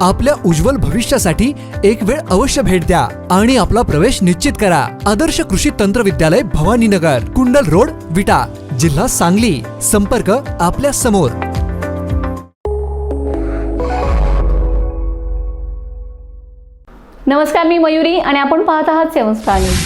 आपल्या उज्ज्वल भविष्यासाठी एक वेळ अवश्य भेट द्या आणि आपला प्रवेश निश्चित करा. आदर्श कृषी तंत्र विद्यालय भवानीनगर कुंडल रोड विटा जिल्हा सांगली. संपर्क आपल्यासमोर. नमस्कार मी मयुरी आणि आपण पाहत आहात सेवन स्टार न्यूज.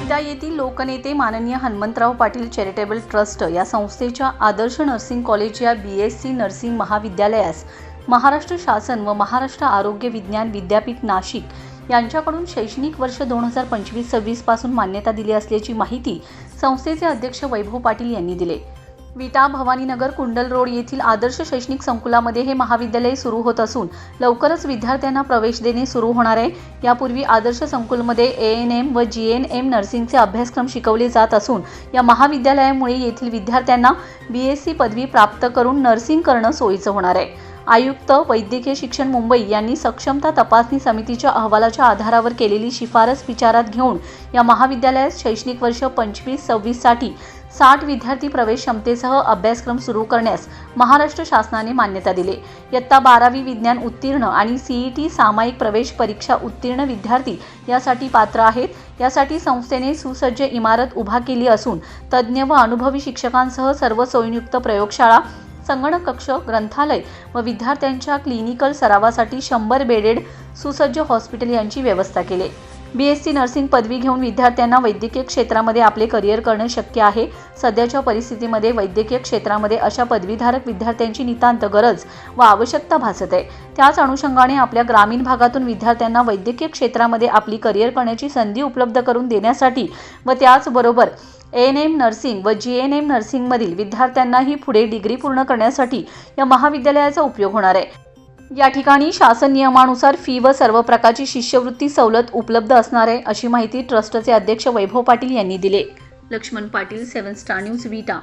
विटा येथील लोकनेते माननीय हनुमंतराव पाटील चॅरिटेबल ट्रस्ट या संस्थेच्या आदर्श नर्सिंग कॉलेज या बी एस सी नर्सिंग महाविद्यालयास महाराष्ट्र शासन व महाराष्ट्र आरोग्य विज्ञान विद्यापीठ नाशिक यांच्याकडून शैक्षणिक वर्ष दोन हजार पंचवीस सव्वीसपासून मान्यता दिली असल्याची माहिती संस्थेचे अध्यक्ष वैभव पाटील यांनी दिले. विटा भवानीनगर कुंडल रोड येथील आदर्श शैक्षणिक संकुलामध्ये हे महाविद्यालय सुरू होत असून लवकरच विद्यार्थ्यांना प्रवेश देणे सुरू होणार आहे. यापूर्वी आदर्श संकुलमध्ये ए एन एम व जी एन एम नर्सिंगचे अभ्यासक्रम शिकवले जात असून या महाविद्यालयामुळे येथील विद्यार्थ्यांना बी एस सी पदवी प्राप्त करून नर्सिंग करणं सोयीचं होणार आहे. आयुक्त वैद्यकीय शिक्षण मुंबई यांनी सक्षमता तपासणी समितीच्या अहवालाच्या आधारावर केलेली शिफारस विचारात घेऊन या महाविद्यालयात शैक्षणिक वर्ष पंचवीस सव्वीससाठी साठ विद्यार्थी प्रवेश क्षमतेसह अभ्यासक्रम सुरू करण्यास महाराष्ट्र शासनाने मान्यता दिली. इयत्ता बारावी विज्ञान उत्तीर्ण आणि सीईटी सामायिक प्रवेश परीक्षा उत्तीर्ण विद्यार्थी यासाठी पात्र आहेत. यासाठी संस्थेने सुसज्ज इमारत उभा केली असून तज्ज्ञ व अनुभवी शिक्षकांसह सर्व सोयीयुक्त प्रयोगशाळा संगणक कक्ष ग्रंथालय व विद्यार्थ्यांच्या क्लिनिकल सरावासाठी शंभर बेडेड सुसज्ज हॉस्पिटल यांची व्यवस्था केली. बी एस सी नर्सिंग पदवी घेऊन विद्यार्थ्यांना वैद्यकीय क्षेत्रामध्ये आपले करिअर करणे शक्य आहे. सध्याच्या परिस्थितीमध्ये वैद्यकीय क्षेत्रामध्ये अशा पदवीधारक विद्यार्थ्यांची नितांत गरज व आवश्यकता भासत आहे. त्याच अनुषंगाने आपल्या ग्रामीण भागातून विद्यार्थ्यांना वैद्यकीय क्षेत्रामध्ये आपली करिअर करण्याची संधी उपलब्ध करून देण्यासाठी व त्याचबरोबर एन एम नर्सिंग व जी एन एम नर्सिंगमधील विद्यार्थ्यांनाही पुढे डिग्री पूर्ण करण्यासाठी या महाविद्यालयाचा उपयोग होणार आहे. या ठिकाणी शासन नियमानुसार फी व सर्व प्रकारची शिष्यवृत्ती सवलत उपलब्ध असणार आहे अशी माहिती ट्रस्टचे अध्यक्ष वैभव पाटील यांनी दिले. Laxman Patil seven star news Vita